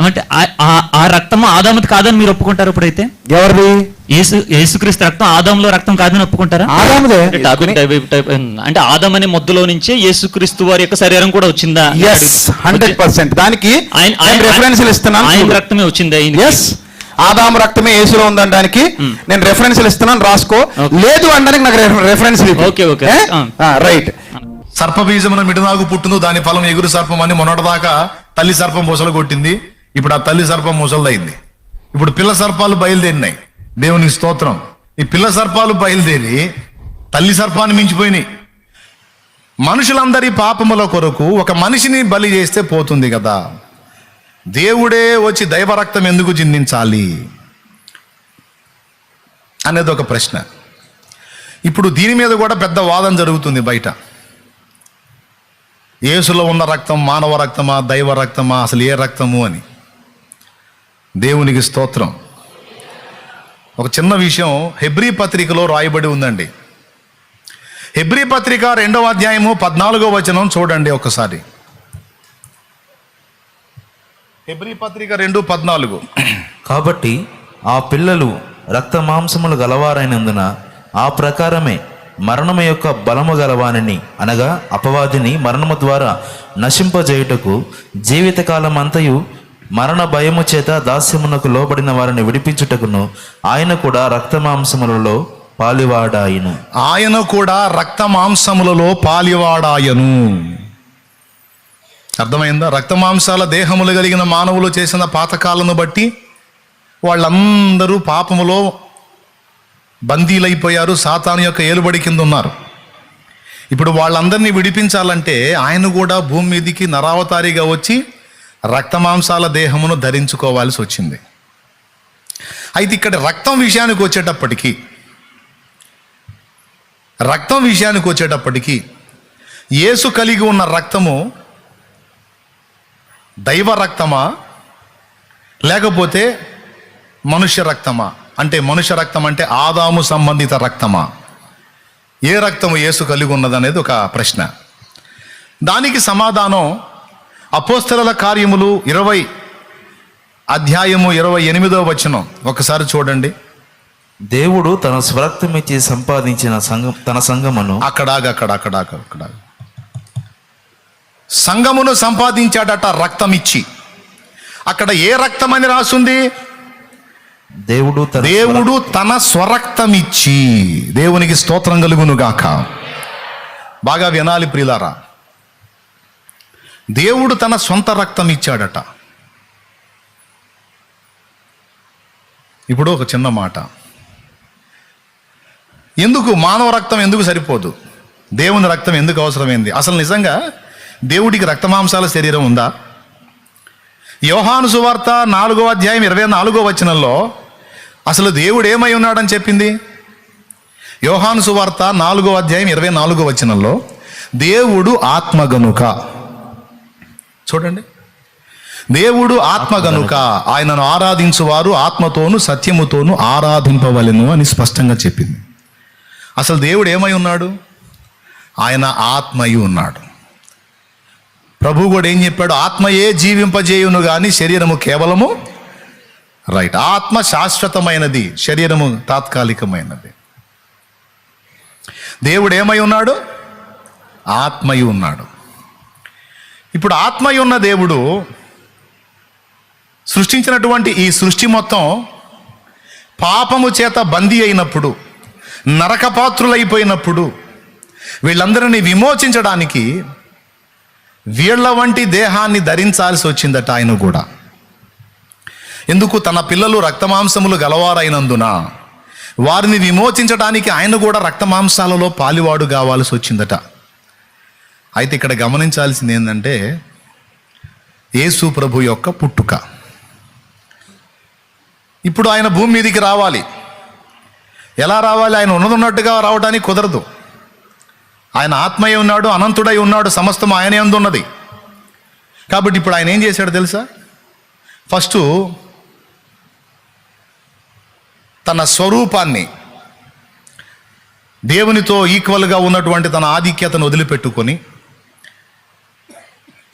అంటే ఆ- రక్తం ఆదాముది కాదని మీరు ఒప్పుకుంటారు ఇప్పుడైతే ఎవరిది? యేసు యేసుక్రీస్తు రక్తం ఆదాంలో రక్తం కాదని ఒప్పుకుంటారా? ఆదాముదే. అంటే ఆదం అనే మొద్దులో నుంచే యేసుక్రీస్తు వారి యొక్క శరీరం కూడా వచ్చిందా? ఎస్ హండ్రెడ్ పర్సెంట్ దానికి ఆయన- రెఫరెన్స్లు ఇస్తున్నాను. ఆయన. రక్తమే వచ్చిందా? ఎస్ ఆదాము రక్తమే యేసులో ఉందనడానికి నేను రెఫరెన్స్లు ఇస్తున్నాను. రాసుకో. లేదు అనడానికి నాకు రెఫరెన్స్ Okay, okay. ఆ. రైట్ సర్పబీజమున మిడనాగు పుట్టును దాని ఫలం ఎగురు సర్పం అని మొన్నటిదాకా తల్లి సర్పం ముసలు కొట్టింది. ఇప్పుడు ఆ తల్లి సర్పం ముసలదైంది. ఇప్పుడు పిల్ల సర్పాలు బయలుదేరినాయి. దేవునికి స్తోత్రం. ఈ పిల్ల సర్పాలు బయలుదేరి తల్లి సర్పాన్ని మించిపోయినాయి. మనుషులందరి పాపముల కొరకు ఒక మనిషిని బలి చేస్తే పోతుంది కదా. దేవుడే వచ్చి దైవరక్తం ఎందుకు చిందించాలి? అనేది ఒక ప్రశ్న. ఇప్పుడు దీని మీద కూడా పెద్ద వాదన జరుగుతుంది బయట. యేసులో ఉన్న రక్తం మానవ రక్తమా దైవ రక్తమా అసలు ఏ రక్తము అని. దేవునికి స్తోత్రం. ఒక చిన్న విషయం హెబ్రీ పత్రికలో రాయబడి ఉందండి. హెబ్రీ పత్రిక రెండవ అధ్యాయము పద్నాలుగో వచనం చూడండి ఒకసారి. హెబ్రీ పత్రిక రెండు పద్నాలుగు. కాబట్టి ఆ పిల్లలు రక్త మాంసములు గలవారైనందున ఆ ప్రకారమే మరణము యొక్క బలము గలవానిని అనగా అపవాదిని మరణము ద్వారా నశింపజేయుటకు జీవితకాలం అంతయు మరణ భయము చేత దాస్యమునకు లోబడిన వారిని విడిపించుటకును ఆయన కూడా రక్త మాంసములలో ఆయన కూడా రక్త మాంసములలో పాలివాడాయను. అర్థమైందా? రక్త మాంసాల దేహములు కలిగిన మానవులు చేసిన పాతకాలను బట్టి వాళ్ళందరూ పాపములో బందీలైపోయారు సాతాను యొక్క ఏలుబడి కింద ఉన్నారు ఇప్పుడు వాళ్ళందరినీ విడిపించాలంటే ఆయన కూడా భూమి మీదికి నరావతారిగా వచ్చి రక్తమాంసాల దేహమును ధరించుకోవాల్సి వచ్చింది. అయితే ఇక్కడ రక్తం విషయానికి వచ్చేటప్పటికీ రక్తం విషయానికి వచ్చేటప్పటికీ యేసు కలిగి ఉన్న రక్తము దైవ రక్తమా లేకపోతే మనుష్య రక్తమా? అంటే మనుష్య రక్తం అంటే ఆదాము సంబంధిత రక్తమా? ఏ రక్తము యేసు కలిగి ఉన్నదనేది ఒక ప్రశ్న. దానికి సమాధానం అపోస్తల కార్యములు ఇరవై అధ్యాయము ఇరవై ఎనిమిదో వచనం. ఒకసారి చూడండి. దేవుడు తన స్వరక్తమిచ్చి సంపాదించిన సంఘం తన సంఘమును అక్కడాగ అక్కడ అక్కడాగ అక్కడ సంఘమును సంపాదించాడట రక్తం ఇచ్చి. అక్కడ ఏ రక్తం అని రాసుంది? దేవుడు దేవుడు తన స్వరక్తం ఇచ్చి. దేవునికి స్తోత్రం కలుగును గాక. బాగా వినాలి ప్రియులారా. దేవుడు తన సొంత రక్తం ఇచ్చాడట. ఇప్పుడు ఒక చిన్న మాట. ఎందుకు మానవ రక్తం ఎందుకు సరిపోదు? దేవుని రక్తం ఎందుకు అవసరమైంది? అసలు నిజంగా దేవుడికి రక్తమాంసాల శరీరం ఉందా? యోహాను సువార్త నాలుగో అధ్యాయం ఇరవై నాలుగో వచనంలో అసలు దేవుడు ఏమై ఉన్నాడని చెప్పింది? యోహాను సువార్త నాలుగో అధ్యాయం ఇరవై నాలుగో వచనంలో దేవుడు ఆత్మ గనుక చూడండి. దేవుడు ఆత్మ గనుక ఆయనను ఆరాధించువారు ఆత్మతోను సత్యముతోను ఆరాధింపవలెను అని స్పష్టంగా చెప్పింది. అసలు దేవుడు ఏమై ఉన్నాడు? ఆయన ఆత్మయి ఉన్నాడు. ప్రభు కూడా ఏం చెప్పాడు? ఆత్మయే జీవింపజేయును కానీ శరీరము కేవలము రైట్. ఆత్మ శాశ్వతమైనది శరీరము తాత్కాలికమైనది. దేవుడు ఏమై ఉన్నాడు? ఆత్మయి ఉన్నాడు. ఇప్పుడు ఆత్మయ ఉన్న దేవుడు సృష్టించినటువంటి ఈ సృష్టి మొత్తం పాపము చేత బందీ అయినప్పుడు నరకపాత్రులైపోయినప్పుడు వీళ్ళందరినీ విమోచించడానికి వీళ్ళ వంటి దేహాన్ని ధరించాల్సి వచ్చిందట ఆయన కూడా. ఎందుకు తన పిల్లలు రక్తమాంసములు గలవారైనందున వారిని విమోచించడానికి ఆయన కూడా రక్తమాంసాలలో పాలివాడు కావాల్సి వచ్చిందట. అయితే ఇక్కడ గమనించాల్సింది ఏంటంటే యేసు ప్రభు యొక్క పుట్టుక. ఇప్పుడు ఆయన భూమి మీదికి రావాలి. ఎలా రావాలి? ఆయన ఉన్నదున్నట్టుగా రావడానికి కుదరదు. ఆయన ఆత్మయ్య ఉన్నాడు అనంతుడై ఉన్నాడు సమస్తం ఆయన ఎందున్నది కాబట్టి ఇప్పుడు ఆయన ఏం చేశాడు తెలుసా? ఫస్ట్ తన స్వరూపాన్ని దేవునితో ఈక్వల్గా ఉన్నటువంటి తన ఆధిక్యతను వదిలిపెట్టుకొని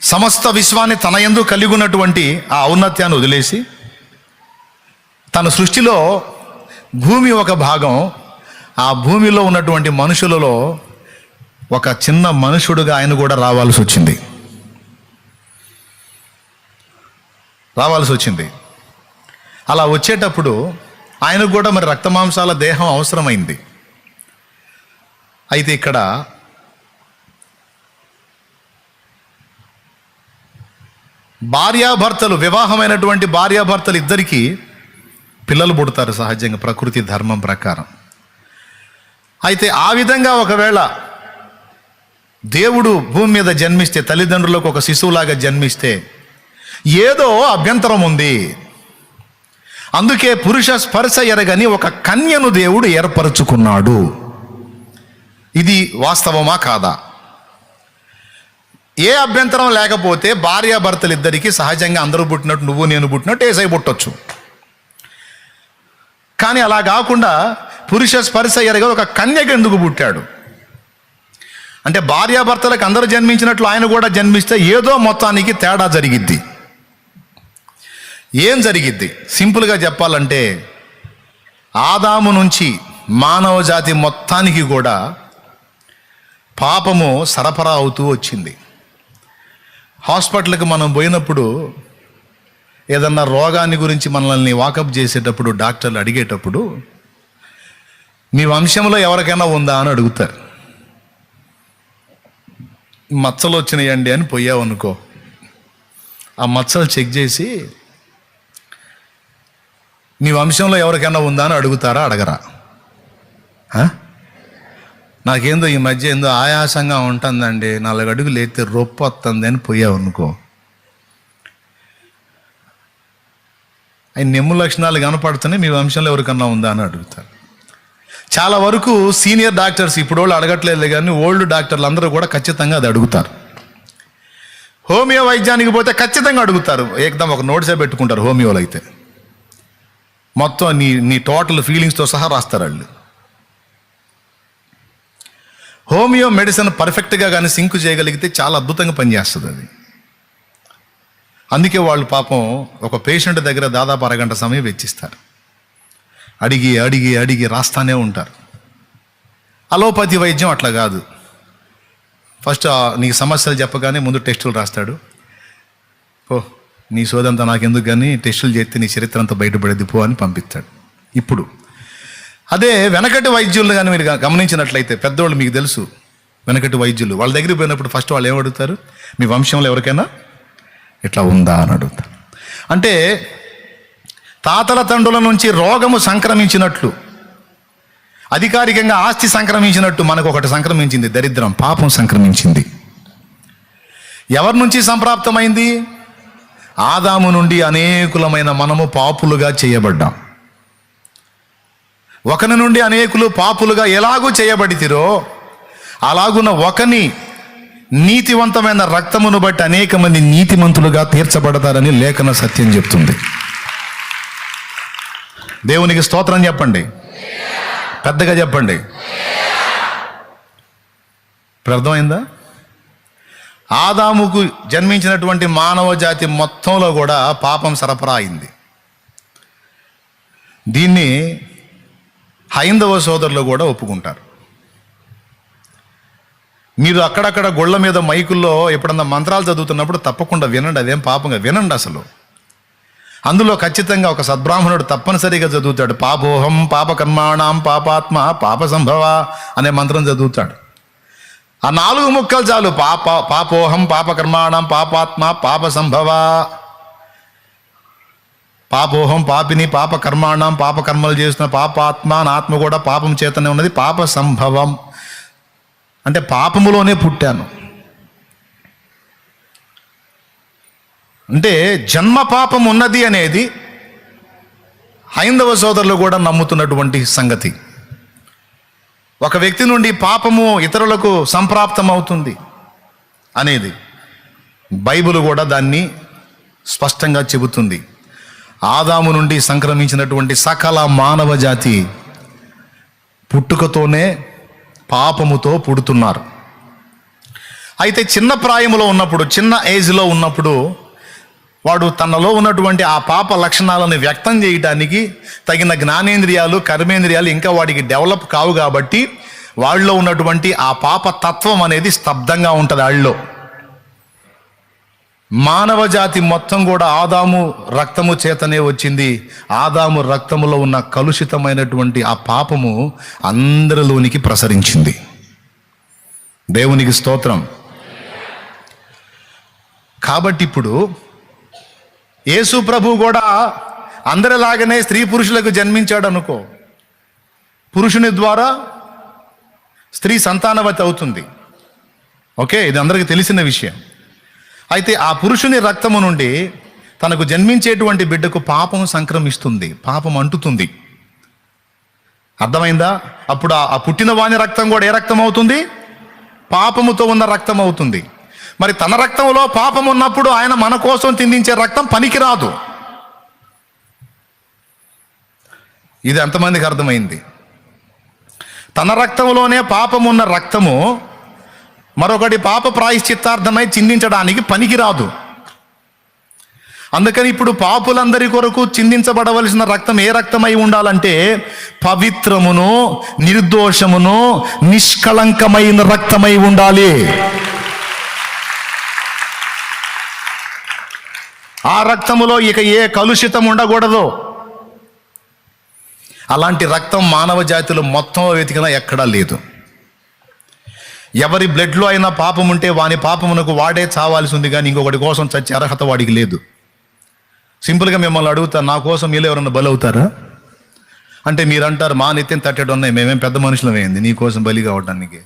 సమస్త విశ్వాన్ని తన ఎందు కలిగి ఉన్నటువంటి ఆ ఔన్నత్యాన్ని వదిలేసి తన సృష్టిలో భూమి ఒక భాగం ఆ భూమిలో ఉన్నటువంటి మనుషులలో ఒక చిన్న మనుషుడుగా ఆయన కూడా రావాల్సి వచ్చింది. రావాల్సి వచ్చింది. అలా వచ్చేటప్పుడు ఆయనకు కూడా మరి రక్తమాంసాల దేహం అవసరమైంది. అయితే ఇక్కడ భార్యాభర్తలు వివాహమైనటువంటి భార్యాభర్తలు ఇద్దరికీ పిల్లలు పుడతారు సహజంగా ప్రకృతి ధర్మం ప్రకారం. అయితే ఆ విధంగా ఒకవేళ దేవుడు భూమి మీద జన్మిస్తే తల్లిదండ్రులకు ఒక శిశువులాగా జన్మిస్తే ఏదో అభ్యంతరం ఉంది. అందుకే పురుష స్పర్శ ఎరగని ఒక కన్యను దేవుడు ఏర్పరచుకున్నాడు. ఇది వాస్తవమా కాదా? ఏ అభ్యంతరం లేకపోతే భార్యాభర్తలు ఇద్దరికీ సహజంగా అందరూ పుట్టినట్టు నువ్వు నేను పుట్టినట్టు ఏసై పుట్టొచ్చు. కానీ అలా కాకుండా పురుష స్పర్శ ఎరగ ఒక కన్యకు ఎందుకు పుట్టాడు? అంటే భార్యాభర్తలకు అందరూ జన్మించినట్లు ఆయన కూడా జన్మిస్తే ఏదో మొత్తానికి తేడా జరిగిద్ది. ఏం జరిగిద్ది? సింపుల్గా చెప్పాలంటే ఆదాము నుంచి మానవ జాతి మొత్తానికి కూడా పాపము సరఫరా అవుతూ వచ్చింది. హాస్పిటల్కి మనం పోయినప్పుడు ఏదన్నా రోగాన్ని గురించి మనల్ని వాకప్ చేసేటప్పుడు డాక్టర్లు అడిగేటప్పుడు మీ వంశంలో ఎవరికైనా ఉందా అని అడుగుతారు. మచ్చలు వచ్చినాయండి అని పోయావనుకో ఆ మచ్చలు చెక్ చేసి మీ వంశంలో ఎవరికైనా ఉందా అని అడుగుతారా అడగరా? నాకేందో ఈ మధ్య ఏందో ఆయాసంగా ఉంటుందండి. నాలుగు అడుగులు ఎత్తే రొప్పు వస్తుంది అని పోయావు అనుకో అవి నెమ్ము లక్షణాలు కనపడుతున్నాయి మీ వంశంలో ఎవరికన్నా ఉందా అని అడుగుతారు. చాలా వరకు సీనియర్ డాక్టర్స్ ఇప్పుడు వాళ్ళు అడగట్లేదు కానీ ఓల్డ్ డాక్టర్లు అందరూ కూడా ఖచ్చితంగా అది అడుగుతారు. హోమియో వైద్యానికి పోతే ఖచ్చితంగా అడుగుతారు. ఏకదం ఒక నోట్సే పెట్టుకుంటారు హోమియోలు అయితే మొత్తం నీ నీ టోటల్ ఫీలింగ్స్తో సహా రాస్తారు వాళ్ళు. హోమియో మెడిసిన్ పర్ఫెక్ట్గా కానీ సింక్ చేయగలిగితే చాలా అద్భుతంగా పనిచేస్తుంది అది. అందుకే వాళ్ళు పాపం ఒక పేషెంట్ దగ్గర దాదాపు అరగంట సమయం వెచ్చిస్తారు. అడిగి అడిగి అడిగి రాస్తానే ఉంటారు. అలోపతి వైద్యం అట్లా కాదు. ఫస్ట్ నీకు సమస్యలు చెప్పగానే ముందు టెస్టులు రాస్తాడు. ఓహ్ నీ సోదంతా నాకెందుకు కానీ టెస్టులు చేస్తే నీ చరిత్ర అంతా బయటపడేది పో అని పంపిస్తాడు. ఇప్పుడు అదే వెనకటి వైద్యులు కానీ మీరు గమనించినట్లయితే పెద్దవాళ్ళు మీకు తెలుసు. వెనకటి వైద్యులు. వాళ్ళ దగ్గరికి పోయినప్పుడు ఫస్ట్ వాళ్ళు ఏం అడుగుతారు? మీ వంశంలో ఎవరికైనా ఇట్లా ఉందా? అని అడుగుతారు. అంటే తాతల తండ్రుల నుంచి రోగము సంక్రమించినట్లు అధికారికంగా ఆస్తి సంక్రమించినట్టు మనకు ఒకటి సంక్రమించింది. దరిద్రం పాపం సంక్రమించింది. ఎవరి నుంచి సంప్రాప్తమైంది? ఆదాము నుండి అనేకులమైన మనము పాపులుగా చేయబడ్డాం. ఒకని నుండి అనేకులు పాపులుగా ఎలాగూ చేయబడితిరో అలాగున్న ఒకని నీతివంతమైన రక్తమును బట్టి అనేక మంది నీతిమంతులుగా తీర్చబడతారని లేఖన సత్యం చెప్తుంది. దేవునికి స్తోత్రం చెప్పండి. పెద్దగా చెప్పండి. అర్థమైందా? ఆదాముకు జన్మించినటువంటి మానవ జాతి మొత్తంలో కూడా పాపం సరఫరా అయింది. దీన్ని హైందవ సోదరులు కూడా ఒప్పుకుంటారు. మీరు అక్కడక్కడ గొళ్ళ మీద మైకుల్లో ఎప్పుడన్నా మంత్రాలు చదువుతున్నప్పుడు తప్పకుండా వినండి అదేం పాపంగా వినండి అసలు. అందులో ఖచ్చితంగా ఒక సద్బ్రాహ్మణుడు తప్పనిసరిగా చదువుతాడు. పాపోహం పాపకర్మాణం పాపాత్మ పాప సంభవ అనే మంత్రం చదువుతాడు. ఆ నాలుగు ముక్కలు చాలు. పాప పాపోహం పాపకర్మాణం పాపాత్మ పాప సంభవ పాపోహం పాపిని పాప కర్మాణం పాప కర్మలు చేస్తున్న పాపాత్మ ఆత్మ కూడా పాపం చేతనే ఉన్నది పాప సంభవం. అంటే పాపములోనే పుట్టాను. అంటే జన్మ పాపం ఉన్నది అనేది హైందవ సోదరులు కూడా నమ్ముతున్నటువంటి సంగతి. ఒక వ్యక్తి నుండి పాపము ఇతరులకు సంప్రాప్తం అవుతుంది అనేది బైబిల్ కూడా దాన్ని స్పష్టంగా చెబుతుంది. ఆదాము నుండి సంక్రమించినటువంటి సకల మానవ జాతి పుట్టుకతోనే పాపముతో పుడుతున్నారు. అయితే చిన్న ప్రాయములో ఉన్నప్పుడు చిన్న ఏజ్లో ఉన్నప్పుడు వాడు తనలో ఉన్నటువంటి ఆ పాప లక్షణాలను వ్యక్తం చేయడానికి తగిన జ్ఞానేంద్రియాలు కర్మేంద్రియాలు ఇంకా వాడికి డెవలప్ కావు కాబట్టి వాళ్ళలో ఉన్నటువంటి ఆ పాప తత్వం అనేది స్తబ్దంగా ఉంటుంది వాళ్ళలో మానవ జాతి మొత్తం కూడా ఆదాము రక్తము చేతనే వచ్చింది. ఆదాము రక్తములో ఉన్న కలుషితమైనటువంటి ఆ పాపము అందరిలోనికి ప్రసరించింది. దేవునికి స్తోత్రం. కాబట్టి ఇప్పుడు యేసు ప్రభు కూడా అందరిలాగానే స్త్రీ పురుషులకు జన్మించాడు అనుకో. పురుషుని ద్వారా స్త్రీ సంతానవతి అవుతుంది. ఓకే ఇది అందరికీ తెలిసిన విషయం. అయితే ఆ పురుషుని రక్తము నుండి తనకు జన్మించేటువంటి బిడ్డకు పాపం సంక్రమిస్తుంది పాపం అంటుతుంది. అర్థమైందా? అప్పుడు ఆ- పుట్టిన వాని రక్తం కూడా ఏ రక్తం అవుతుంది? పాపముతో ఉన్న రక్తం అవుతుంది. మరి తన రక్తంలో పాపం ఉన్నప్పుడు ఆయన మన కోసం తిందించే రక్తం పనికిరాదు. ఇది ఎంతమందికి అర్థమైంది. తన రక్తంలోనే పాపం ఉన్న రక్తము మరొకటి పాప ప్రాయశ్చిత్తార్థమై చిందించడానికి పనికిరాదు. అందుకని ఇప్పుడు పాపులందరి కొరకు చిందించబడవలసిన రక్తం ఏ రక్తమై ఉండాలంటే పవిత్రమును నిర్దోషమును నిష్కళంకమైన రక్తమై ఉండాలి. ఆ రక్తములో ఇక ఏ కలుషితం ఉండకూడదు. అలాంటి రక్తం మానవ జాతిలో మొత్తం వెతికినా ఎక్కడా లేదు. ఎవరి బ్లడ్లో అయినా పాపం ఉంటే వాని పాపమునకు వాడే చావాల్సి ఉంది కానీ ఇంకొకటి కోసం చచ్చే అర్హత వాడికి లేదు. సింపుల్గా మిమ్మల్ని అడుగుతా నా కోసం మీరు ఎవరన్నా బలవుతారా? అంటే మీరు అంటారు మా నిత్యం తట్టెడు ఉన్నాయి మేమేం పెద్ద మనుషులం అయింది నీ కోసం బలి కావడానికి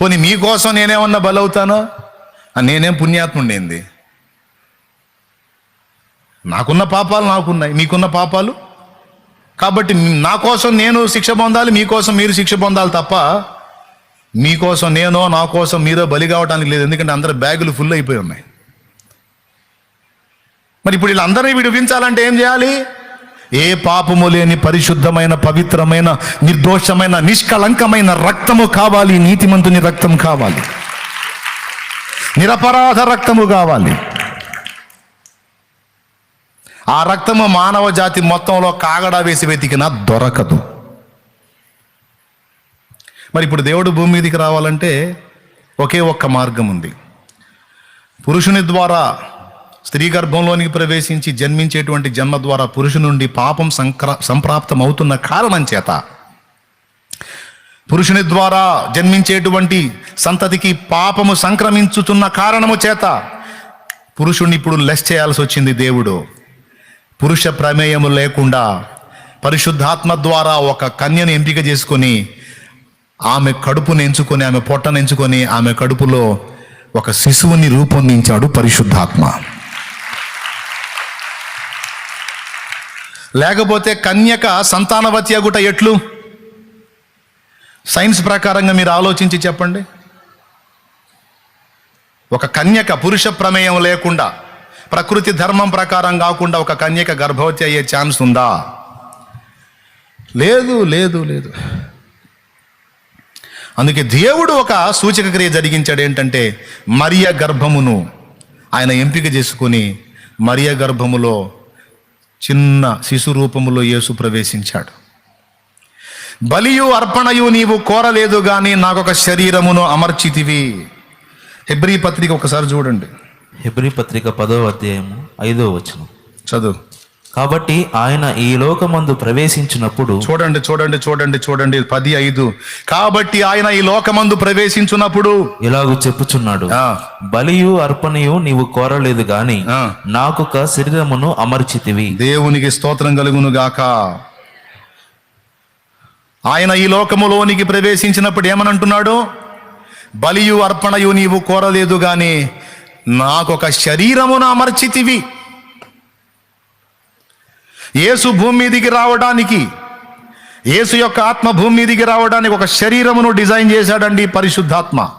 పోనీ మీకోసం నేనేమన్నా బలవుతానో? నేనేం పుణ్యాత్ముండేంది నాకున్న పాపాలు నాకున్నాయి మీకున్న పాపాలు? కాబట్టి నా కోసం నేను శిక్ష పొందాలి మీకోసం మీరు శిక్ష పొందాలి తప్ప మీకోసం నేనో నా కోసం మీరో బలి కావడానికి లేదు. ఎందుకంటే అందరి బ్యాగులు ఫుల్ అయిపోయి ఉన్నాయి. మరి ఇప్పుడు వీళ్ళందరినీ విడిపించాలంటే ఏం చేయాలి? ఏ పాపము లేని పరిశుద్ధమైన పవిత్రమైన నిర్దోషమైన నిష్కలంకమైన రక్తము కావాలి. నీతిమంతుని రక్తం కావాలి. నిరపరాధ రక్తము కావాలి. ఆ రక్తము మానవ జాతి మొత్తంలో కాగడా వేసి వెతికినా దొరకదు. మరి ఇప్పుడు దేవుడు భూమి మీదకి రావాలంటే ఒకే ఒక్క మార్గం ఉంది. పురుషుని ద్వారా స్త్రీ గర్భంలోనికి ప్రవేశించి జన్మించేటువంటి జన్మ ద్వారా పురుషు నుండి పాపం సంక్ర సంప్రాప్తం అవుతున్న కారణం చేత పురుషుని ద్వారా జన్మించేటువంటి సంతతికి పాపము సంక్రమించుతున్న కారణము చేత పురుషుణ్ణి ఇప్పుడు లెస్ చేయాల్సి వచ్చింది దేవుడు. పురుష ప్రమేయము లేకుండా పరిశుద్ధాత్మ ద్వారా ఒక కన్యను ఎంపిక చేసుకొని ఆమె కడుపును ఎంచుకొని ఆమె పొట్టను ఎంచుకొని ఆమె కడుపులో ఒక శిశువుని రూపొందించాడు పరిశుద్ధాత్మ. లేకపోతే కన్యక సంతానవతి అగుట ఎట్లు? సైన్స్ ప్రకారంగా మీరు ఆలోచించి చెప్పండి. ఒక కన్యక పురుష ప్రమేయం లేకుండా ప్రకృతి ధర్మం ప్రకారం కాకుండా ఒక కన్యక గర్భవతి అయ్యే ఛాన్స్ ఉందా? లేదు లేదు లేదు. అందుకే దేవుడు ఒక సూచక క్రియ జరిగించాడు ఏంటంటే మరియ గర్భమును ఆయన ఎంపిక చేసుకుని మరియ గర్భములో చిన్న శిశు రూపములో యేసు ప్రవేశించాడు. బలియు అర్పణయు నీవు కోరలేదు గాని నాకొక శరీరమును అమర్చితివి. హెబ్రీ పత్రిక ఒకసారి చూడండి. హెబ్రి పత్రిక పదో అధ్యాయము ఐదో వచనం. చదువు. కాబట్టి ఆయన ఈ లోకమందు ప్రవేశించినప్పుడు చూడండి చూడండి చూడండి చూడండి పది ఐదు. కాబట్టి ఆయన ఈ లోకమందు ప్రవేశించున్నప్పుడు ఇలాగూ చెప్పుచున్నాడు. బలియు అర్పణయు నీవు కోరలేదు గాని. నాకొక శరీరమును అమర్చితివి. దేవునికి స్తోత్రం కలుగును గాక. ఆయన ఈ లోకములోనికి ప్రవేశించినప్పుడు ఏమనంటున్నాడు? బలియు అర్పణయు నీవు కోరలేదు గాని నాకొక శరీరమును అమర్చితివి. యేసు భూమి మీదికి రావడానికి యేసు యొక్క ఆత్మ భూమి మీదికి రావడానికి ఒక శరీరమును డిజైన్ చేశాడండి పరిశుద్ధాత్మ.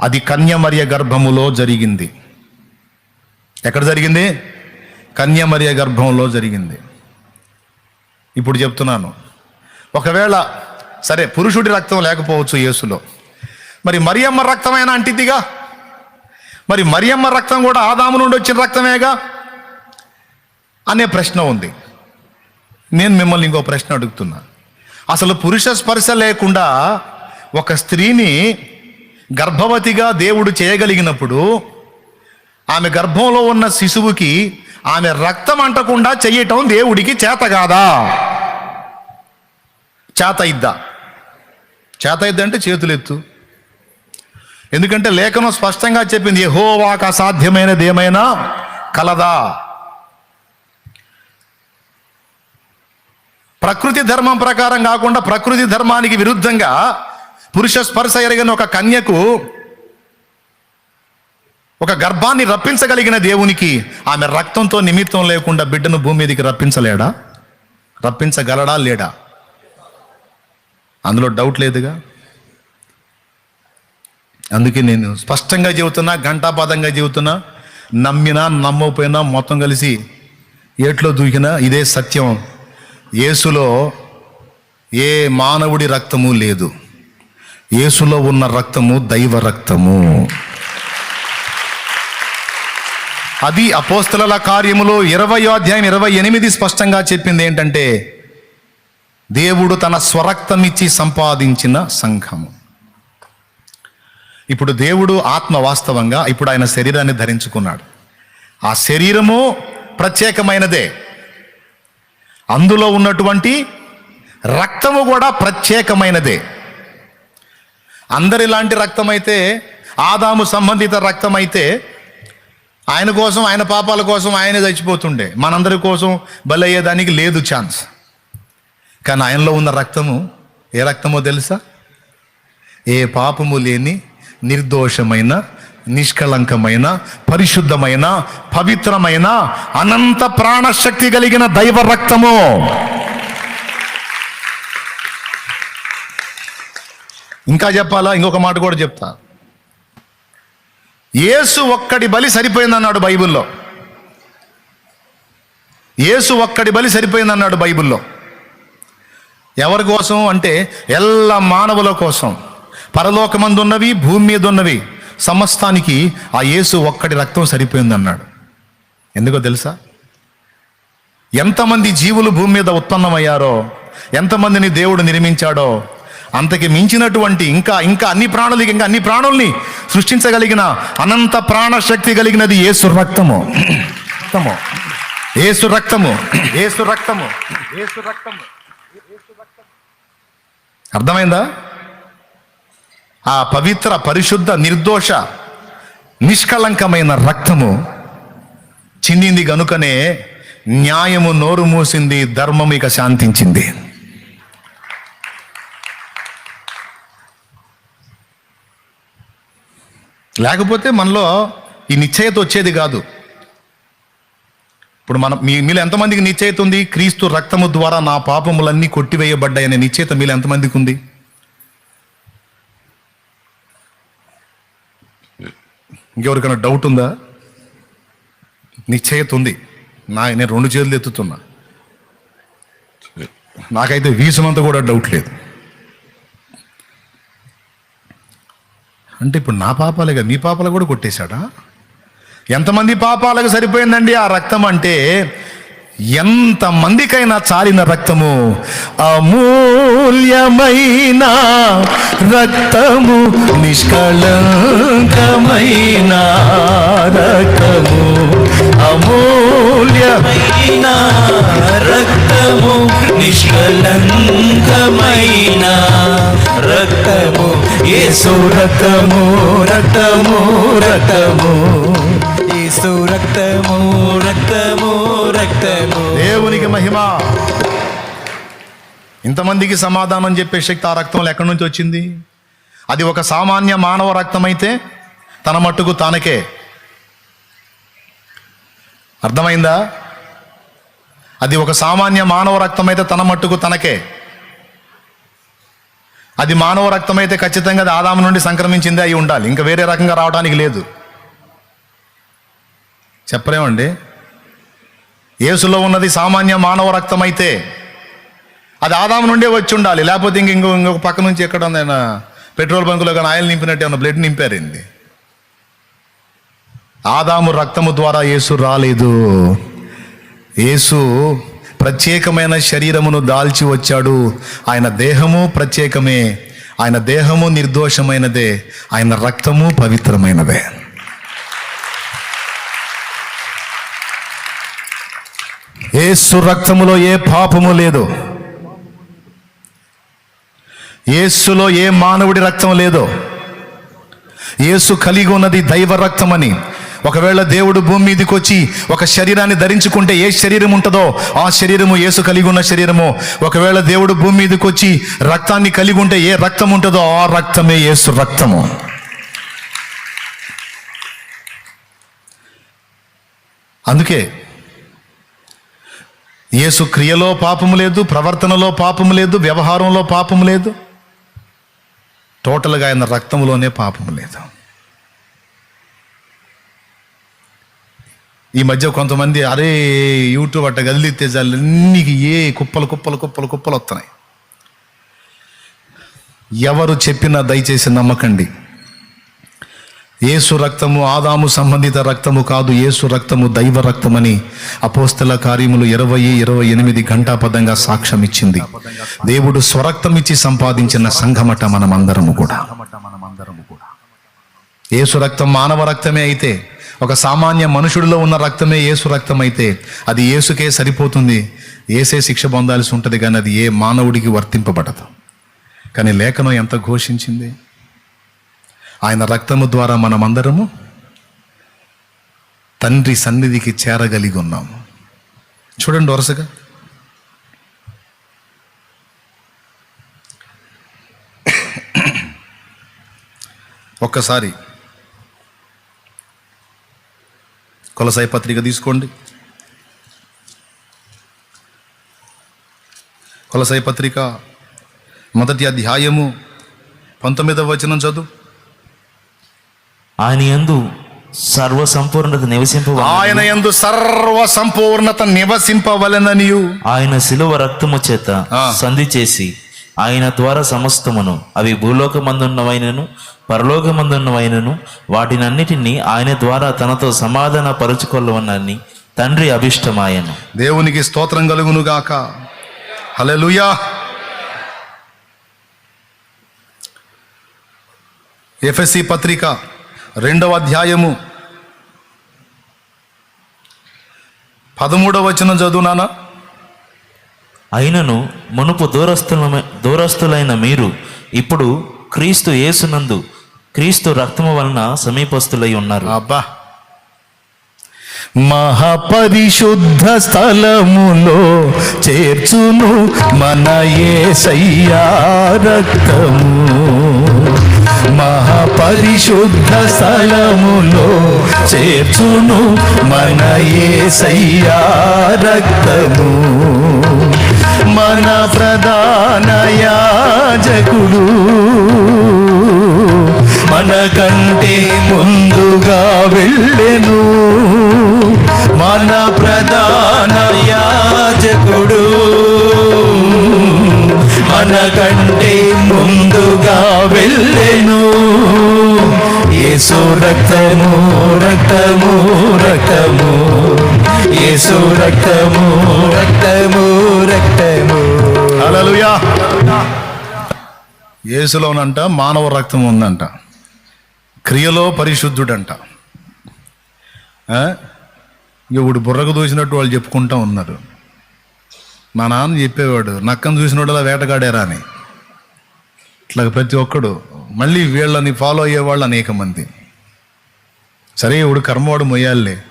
అది కన్యమర్య గర్భములో జరిగింది. ఎక్కడ జరిగింది? కన్యమర్య గర్భంలో జరిగింది. ఇప్పుడు చెప్తున్నాను. ఒకవేళ సరే పురుషుడి రక్తం లేకపోవచ్చు యేసులో. మరి మరియమ్మ రక్తమైన అంటిదిగా మరి మరియమ్మ రక్తం కూడా ఆదాము నుండి వచ్చిన రక్తమేగా? అనే ప్రశ్న ఉంది. నేను మిమ్మల్ని ఇంకో ప్రశ్న అడుగుతున్నా. అసలు పురుష స్పర్శ లేకుండా ఒక స్త్రీని గర్భవతిగా దేవుడు చేయగలిగినప్పుడు ఆమె గర్భంలో ఉన్న శిశువుకి ఆమె రక్తం అంటకుండా చెయ్యటం దేవుడికి చేత కాదా? చేత ఇద్దా? చేత ఇద్దంటే అంటే చేతులెత్తు ఎందుకంటే లేఖనం స్పష్టంగా చెప్పింది యెహోవాకు అసాధ్యమైనది ఏమైనా కలదా? ప్రకృతి ధర్మం ప్రకారం కాకుండా ప్రకృతి ధర్మానికి విరుద్ధంగా పురుష స్పర్శ ఎరగని ఒక కన్యకు ఒక గర్భాన్ని రప్పించగలిగిన దేవునికి ఆమె రక్తంతో నిమిత్తం లేకుండా బిడ్డను భూమి మీదకి రప్పించలేడా? రప్పించగలడా లేడా? అందులో డౌట్ లేదుగా? అందుకే నేను స్పష్టంగా చెబుతున్నా ఘంటాపాదంగా చెబుతున్నా నమ్మినా నమ్మకపోయినా మొత్తం కలిసి ఏట్లో దూకినా ఇదే సత్యం. యేసులో ఏ మానవుడి రక్తము లేదు. యేసులో ఉన్న రక్తము దైవ రక్తము. అది అపోస్తల కార్యములో ఇరవై అధ్యాయం ఇరవై ఎనిమిది స్పష్టంగా చెప్పింది ఏంటంటే దేవుడు తన స్వరక్తమిచ్చి సంపాదించిన సంఘము. ఇప్పుడు దేవుడు ఆత్మ వాస్తవంగా ఇప్పుడు ఆయన శరీరాన్ని ధరించుకున్నాడు. ఆ శరీరము ప్రత్యేకమైనదే. అందులో ఉన్నటువంటి రక్తము కూడా ప్రత్యేకమైనదే. అందరిలాంటి రక్తం అయితే ఆదాము సంబంధిత రక్తం అయితే ఆయన కోసం ఆయన పాపాల కోసం ఆయనే చచ్చిపోతుండే. మనందరి కోసం బలయ్యేదానికి లేదు ఛాన్స్. కానీ ఆయనలో ఉన్న రక్తము ఏ రక్తమో తెలుసా? ఏ పాపము లేని నిర్దోషమైన నిష్కళంకమైన పరిశుద్ధమైన పవిత్రమైన అనంత ప్రాణశక్తి కలిగిన దైవ రక్తము. ఇంకా చెప్పాలా? ఇంకొక మాట కూడా చెప్తా. యేసు ఒక్కడి బలి సరిపోయిందన్నాడు బైబిల్లో. యేసు ఒక్కడి బలి సరిపోయిందన్నాడు బైబిల్లో. ఎవరి కోసం? అంటే ఎల్ల మానవుల కోసం. పరలోకమందున్నవి భూమి మీద ఉన్నవి సమస్తానికి ఆ యేసు ఒక్కడి రక్తం సరిపోయిందన్నాడు. ఎందుకో తెలుసా? ఎంతమంది జీవులు భూమి మీద ఉత్పన్నమయ్యారో ఎంతమందిని దేవుడు నిర్మించాడో అంతకి మించినటువంటి ఇంకా ఇంకా అన్ని ప్రాణులకి ఇంకా అన్ని ప్రాణుల్ని సృష్టించగలిగిన అనంత ప్రాణశక్తి కలిగినది యేసు రక్తము. రక్తము. ఏసు రక్తము. ఏసు రక్తము. ఏసు రక్తము. అర్థమైందా? ఆ పవిత్ర పరిశుద్ధ నిర్దోష నిష్కలంకమైన రక్తము చిందింది గనుకనే న్యాయము నోరు మూసింది ధర్మం ఇక శాంతించింది. లేకపోతే మనలో ఈ నిశ్చయత వచ్చేది కాదు. ఇప్పుడు మనం మీ మీలో ఎంతమందికి నిశ్చయిత ఉంది? క్రీస్తు రక్తము ద్వారా నా పాపములన్నీ కొట్టివేయబడ్డాయనే నిశ్చయిత మీలో ఎంతమందికి ఉంది? ఇంకెవరికైనా డౌట్ ఉందా? నిశ్చయత ఉంది నా నేను రెండు చేతులు ఎత్తుతున్నా. నాకైతే వీసమంత కూడా డౌట్ లేదు. అంటే ఇప్పుడు నా పాపాలేగా మీ పాపాలు కూడా కొట్టేశాడా? ఎంతమంది పాపాలకు సరిపోయిందండి ఆ రక్తం అంటే ఎంతమందికైనా చాలిన రక్తము అమూల్యమైన రక్తము నిష్కళంకమైన రక్తము అమూల్యమైన రక్తము నిష్కళంకమైన రక్తము ఏ రక్తము రక్తము రక్తము యేసు రక్తము. దేవునికి మహిమ. ఇంతమందికి సమాధానం చెప్పే శక్తి ఆ రక్తంలో ఎక్కడి నుంచి వచ్చింది? అది ఒక సామాన్య మానవ రక్తం అయితే తన మట్టుకు తానకే. అర్థమైందా? అది ఒక సామాన్య మానవ రక్తం అయితే తన మట్టుకు తనకే. అది మానవ రక్తం అయితే ఖచ్చితంగా అది ఆదాము నుండి సంక్రమించిందే అయి ఉండాలి. ఇంకా వేరే రకంగా రావడానికి లేదు. చెప్పలేమండి? యేసులో ఉన్నది సామాన్య మానవ రక్తం అయితే అది ఆదాము నుండే వచ్చి ఉండాలి. లేకపోతే ఇంక ఇంకో ఇంకొక పక్క నుంచి ఎక్కడ ఉందైనా పెట్రోల్ బంకులో కానీ ఆయిల్ నింపినట్టు ఏమన్నా బ్లడ్ నింపారండి ఆదాము రక్తము ద్వారా యేసు రాలేదు. యేసు ప్రత్యేకమైన శరీరమును దాల్చి వచ్చాడు. ఆయన దేహము ప్రత్యేకమే. ఆయన దేహము నిర్దోషమైనదే. ఆయన రక్తము పవిత్రమైనదే. ఏసు రక్తములో ఏ పాపము లేదు. ఏసులో ఏ మానవుడి రక్తం లేదో. ఏసు కలిగి ఉన్నది దైవ రక్తమని. ఒకవేళ దేవుడు భూమి మీదకి వచ్చి ఒక శరీరాన్ని ధరించుకుంటే ఏ శరీరం ఉంటుందో ఆ శరీరము యేసు కలిగి ఉన్న శరీరము. ఒకవేళ దేవుడు భూమి మీదకి వచ్చి రక్తాన్ని కలిగి ఉంటే ఏ రక్తం ఉంటుందో ఆ రక్తమే యేసు రక్తము. అందుకే యేసు క్రియలో పాపము లేదు ప్రవర్తనలో పాపము లేదు వ్యవహారంలో పాపము లేదు. టోటల్గా ఆయన రక్తంలోనే పాపము లేదు. ఈ మధ్య కొంతమంది అరే యూట్యూబ్ అట్ట గదిలితే చాలు ఏ కుప్పలు కుప్పలు కుప్పలు కుప్పలు వస్తున్నాయి. ఎవరు చెప్పినా దయచేసి నమ్మకండి. ఏసు రక్తము ఆదాము సంబంధిత రక్తము కాదు ఏసు రక్తము దైవ రక్తమని అపోస్తల కార్యములు ఇరవై ఇరవై ఎనిమిది గంటాపదంగా సాక్ష్యం ఇచ్చింది దేవుడు స్వరక్తం ఇచ్చి సంపాదించిన సంఘమట మనమందరము కూడా. ఏసు రక్తం మానవ రక్తమే అయితే ఒక సామాన్య మనుషుడిలో ఉన్న రక్తమే ఏసు రక్తం అయితే అది ఏసుకే సరిపోతుంది. ఏసే శిక్ష పొందాల్సి ఉంటుంది కానీ అది ఏ మానవుడికి వర్తింపబడదు. కానీ లేఖనం ఎంత ఘోషించింది? ఆయన రక్తము ద్వారా మనమందరము తండ్రి సన్నిధికి చేరగలిగి ఉన్నాము. చూడండి వరుసగా. ఒక్కసారి కొలసాయి పత్రిక తీసుకోండి. కొలసాయి పత్రిక మొదటి అధ్యాయము పంతొమ్మిదవ వచనం చదువు. ఆయన యందు సర్వ సంపూర్ణత నివసింప ఆయన యందు సర్వ సంపూర్ణత నివసింపవలెననియు. ఆయన శిలువ రక్తము చేత. సంధి చేసి ఆయన ద్వారా సమస్తమును అవి భూలోకమందున్నవైనను పరలోకమందున్నవైనను వాటినన్నిటినీ ఆయన ద్వారా తనతో సమాధాన పరుచుకొల్లవనని తండ్రి అభిష్టమాయను. దేవునికి స్తోత్రం కలుగును గాక హల్లెలూయా. ఎఫ్ఎస్సి పత్రిక రెండవ అధ్యాయము. పదమూడవ వచనం చదువునానా అయినను మునుపు దూరస్తుల దూరస్తులైన మీరు ఇప్పుడు క్రీస్తు యేసునందు క్రీస్తు రక్తము వలన సమీపస్తులై ఉన్నారు. అబ్బా. మహాపరిశుద్ధ స్థలములో చేర్చును మన యేసయ్యా రక్తము. మహాపరిశుద్ధ స్థలములో చేర్చును మన ఏసయ్యా రక్తము. మన ప్రధాన యాజకుడు. మనకంటే ముందుగా వెళ్ళెను. మన ప్రధాన యాజకుడు. మనకంటే ముందుగా వెళ్ళెను. ఏసు రక్తము రక్తము రక్తము. ఏసు రక్తము రక్తము రక్తము. అలలుయా యేసులోనంట మానవ రక్తం ఉందంట. క్రియలో పరిశుద్ధుడంట. ఆ? ఇప్పుడు బుర్రకు దూసినట్టు వాళ్ళు చెప్పుకుంటా ఉన్నారు. మా నాన్న చెప్పేవాడు నక్కను చూసినోడలా వేటగాడారా అని. ఇట్లా ప్రతి ఒక్కడు మళ్ళీ వీళ్ళని ఫాలో అయ్యేవాళ్ళు అనేక మంది. సరే ఇప్పుడు కర్మవాడు మొయ్యాలే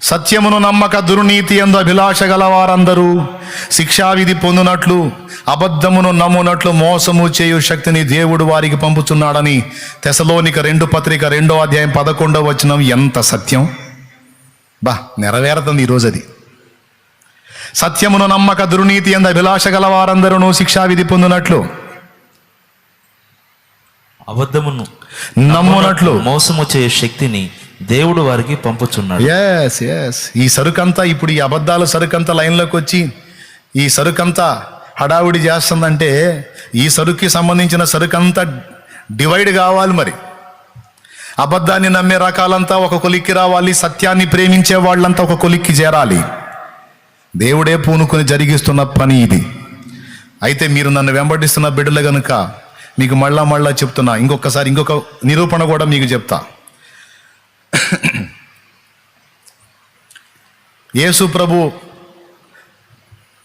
సత్యమును నమ్మక దుర్నీతి ఎందు అభిలాష గలవారందరూ శిక్షావిధి పొందినట్లు అబద్ధమును నమ్మునట్లు మోసము చేయు శక్తిని దేవుడు వారికి పంపుచున్నాడని తెసలోనిక రెండు పత్రిక రెండో అధ్యాయం పదకొండో వచనం ఎంత సత్యం? బా నెరవేరుతుంది ఈరోజు అది సత్యమును నమ్మక దుర్నీతి ఎందు అభిలాష గలవారందరూ శిక్షావిధి పొందునట్లు. అబద్ధమును నమ్మునట్లు. మోసము చేయు శక్తిని దేవుడు వారికి పంపుచున్నాడు. ఎస్ ఎస్ ఈ సరుకంతా ఇప్పుడు ఈ అబద్ధాల సరుకంతా లైన్లోకి వచ్చి ఈ సరుకంతా హడావుడి చేస్తుందంటే ఈ సరుకుకి సంబంధించిన సరుకంతా డివైడ్ కావాలి మరి. అబద్ధాన్ని నమ్మే రకాలంతా ఒక కొలిక్కి రావాలి సత్యాన్ని ప్రేమించే వాళ్ళంతా ఒక కొలిక్కి చేరాలి. దేవుడే పూనుకొని జరిగిస్తున్న పని ఇది. అయితే మీరు నన్ను వెంబడిస్తున్న బిడ్డలు కనుక మీకు మళ్ళా మళ్ళా చెప్తున్నా. ఇంకొకసారి ఇంకొక నిరూపణ కూడా మీకు చెప్తా. యేసు ప్రభు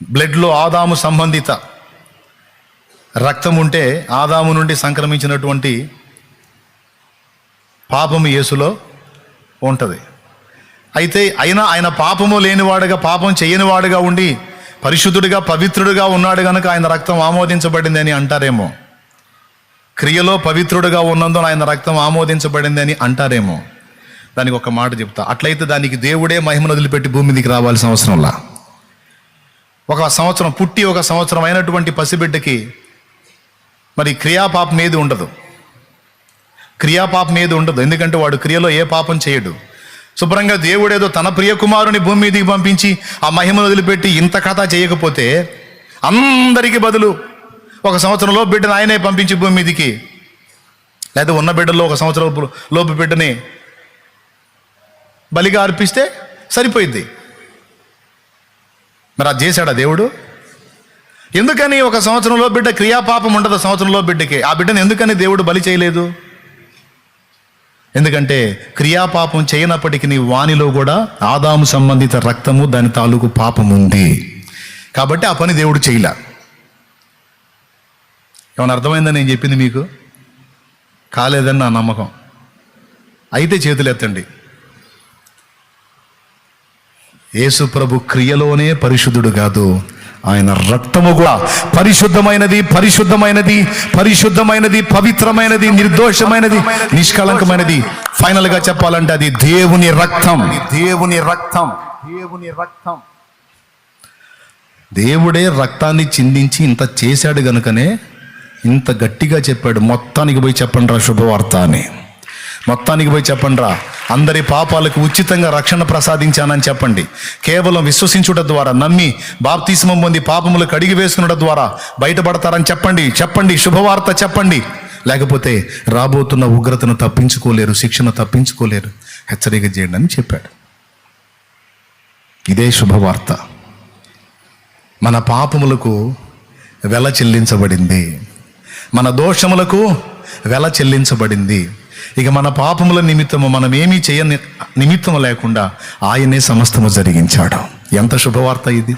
బ్లడ్లో ఆదాము సంబంధిత రక్తం ఉంటే ఆదాము నుండి సంక్రమించినటువంటి పాపము యేసులో ఉంటుంది. అయితే అయినా ఆయన పాపము లేనివాడుగా పాపం చేయనివాడుగా ఉండి పరిశుద్ధుడిగా పవిత్రుడిగా ఉన్నాడు కనుక ఆయన రక్తం ఆమోదించబడింది అని అంటారేమో. క్రియలో పవిత్రుడిగా ఉన్నందున ఆయన రక్తం ఆమోదించబడింది అని అంటారేమో. దానికి ఒక మాట చెప్తా. అట్లయితే దానికి దేవుడే మహిమను వదిలిపెట్టి భూమి మీదకి రావాల్సిన అవసరంలా ఒక సంవత్సరం పుట్టి ఒక సంవత్సరం అయినటువంటి పసిబిడ్డకి మరి క్రియాపాపం ఏది ఉండదు. క్రియాపాపం ఏది ఉండదు. ఎందుకంటే వాడు క్రియలో ఏ పాపం చేయడు. శుభ్రంగా దేవుడేదో తన ప్రియ కుమారుని భూమి మీదకి పంపించి ఆ మహిమను వదిలిపెట్టి ఇంత కథ చేయకపోతే అందరికీ బదులు ఒక సంవత్సరంలో బిడ్డను ఆయనే పంపించి భూమి మీదకి. లేదా ఉన్న బిడ్డల్లో ఒక సంవత్సరం లోపు- లోపు బిడ్డని బలిగా అర్పిస్తే సరిపోయింది మరి అది చేశాడా దేవుడు? ఎందుకని ఒక సంవత్సరంలో బిడ్డ క్రియాపాపం ఉండదు సంవత్సరంలో బిడ్డకి. ఆ బిడ్డను ఎందుకని దేవుడు బలి చేయలేదు? ఎందుకంటే క్రియాపాపం చేయనప్పటికీ నీ వాణిలో కూడా ఆదాము సంబంధిత రక్తము దాని తాలూకు పాపం ఉంది. కాబట్టి ఆ పని దేవుడు చేయలే. ఏమైనా అర్థమైందని నేను చెప్పింది మీకు? కాలేదని నా నమ్మకం. అయితే చేతులు ఎత్తండి. యేసు ప్రభు క్రియలోనే పరిశుద్ధుడు కాదు. ఆయన రక్తము కూడా పరిశుద్ధమైనది పరిశుద్ధమైనది పరిశుద్ధమైనది పవిత్రమైనది నిర్దోషమైనది నిష్కళంకమైనది. ఫైనల్గా చెప్పాలంటే అది దేవుని రక్తం. దేవుని రక్తం. దేవుని రక్తం. దేవుడే రక్తాన్ని చిందించి ఇంత చేశాడు గనుకనే ఇంత గట్టిగా చెప్పాడు. మొత్తానికి పోయి చెప్పండి రా శుభవార్త అని. మొత్తానికి పోయి చెప్పండి రా అందరి పాపాలకు ఉచితంగా రక్షణ ప్రసాదించానని చెప్పండి. కేవలం విశ్వసించుట ద్వారా నమ్మి బాప్తిస్మం పొంది పాపములు కడిగి వేసుకున్నట ద్వారా బయటపడతారని చెప్పండి. చెప్పండి శుభవార్త చెప్పండి. లేకపోతే రాబోతున్న ఉగ్రతను తప్పించుకోలేరు శిక్షను తప్పించుకోలేరు. హెచ్చరిక చేయండి అని చెప్పాడు. ఇదే శుభవార్త. మన పాపములకు వెల చెల్లించబడింది. మన దోషములకు వెల చెల్లించబడింది. ఇక మన పాపముల నిమిత్తము మనం ఏమీ చేయని నిమిత్తము లేకుండా ఆయనే సమస్తము జరిగించాడు. ఎంత శుభవార్త ఇది?